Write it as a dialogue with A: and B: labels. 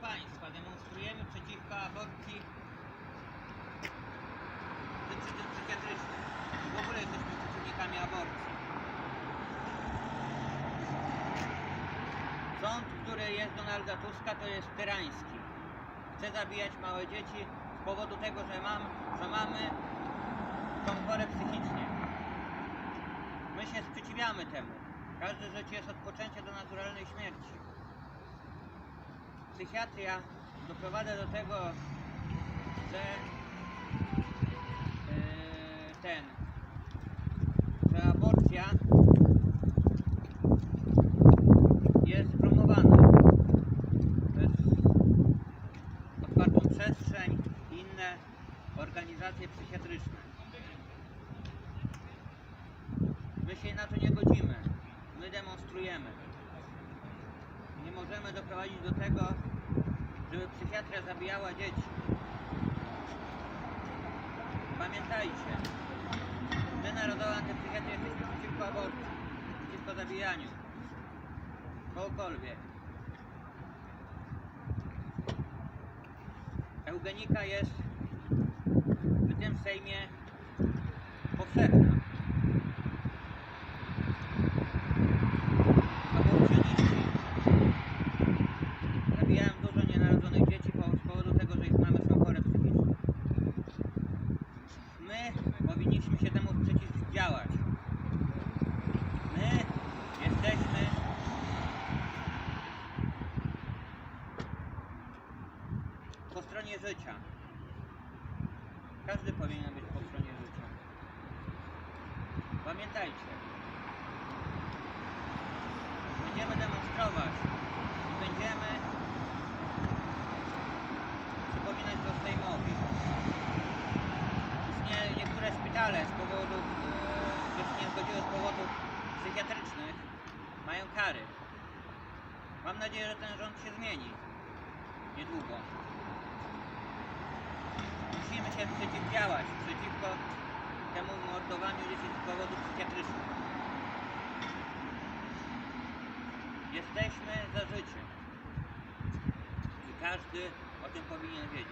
A: Państwa, demonstrujemy przeciwko aborcji przy tym psychiatrycznym. W ogóle jesteśmy przeciwnikami aborcji. Sąd, który jest Donalda Tuska, to jest tyrański. Chce zabijać małe dzieci z powodu tego, że, mam, że mamy są chore psychicznie. My się sprzeciwiamy temu. Każde życie jest od poczęcia do naturalnej śmierci. Psychiatria doprowadza do tego, że yy, ten, że aborcja jest promowana przez otwartą przestrzeń i inne organizacje psychiatryczne. My się na to nie godzimy. My demonstrujemy. Nie możemy doprowadzić do tego, żeby psychiatria zabijała dzieci. Pamiętajcie, my Narodowa Antypsychiatria jesteśmy przeciwko aborcji, przeciwko zabijaniu. Kogokolwiek. Eugenika jest w tym Sejmie powszechna. Zabijają dużo nienarodzonych dzieci z powodu tego, że ich mamy są chore psychicznie. My powinniśmy się temu przeciwdziałać. My jesteśmy po stronie życia. Każdy powinien być po stronie życia. Pamiętajcie. Będziemy demonstrować i będziemy przypominać to Sejmowi. Istnieje niektóre szpitale z powodów, e, które się nie zgodziły z powodów psychiatrycznych, mają kary. Mam nadzieję, że ten rząd się zmieni niedługo. Musimy się przeciwdziałać przeciwko temu mordowaniu dzieci z powodów psychiatrycznych. Jesteśmy za życiem. I każdy o tym powinien wiedzieć.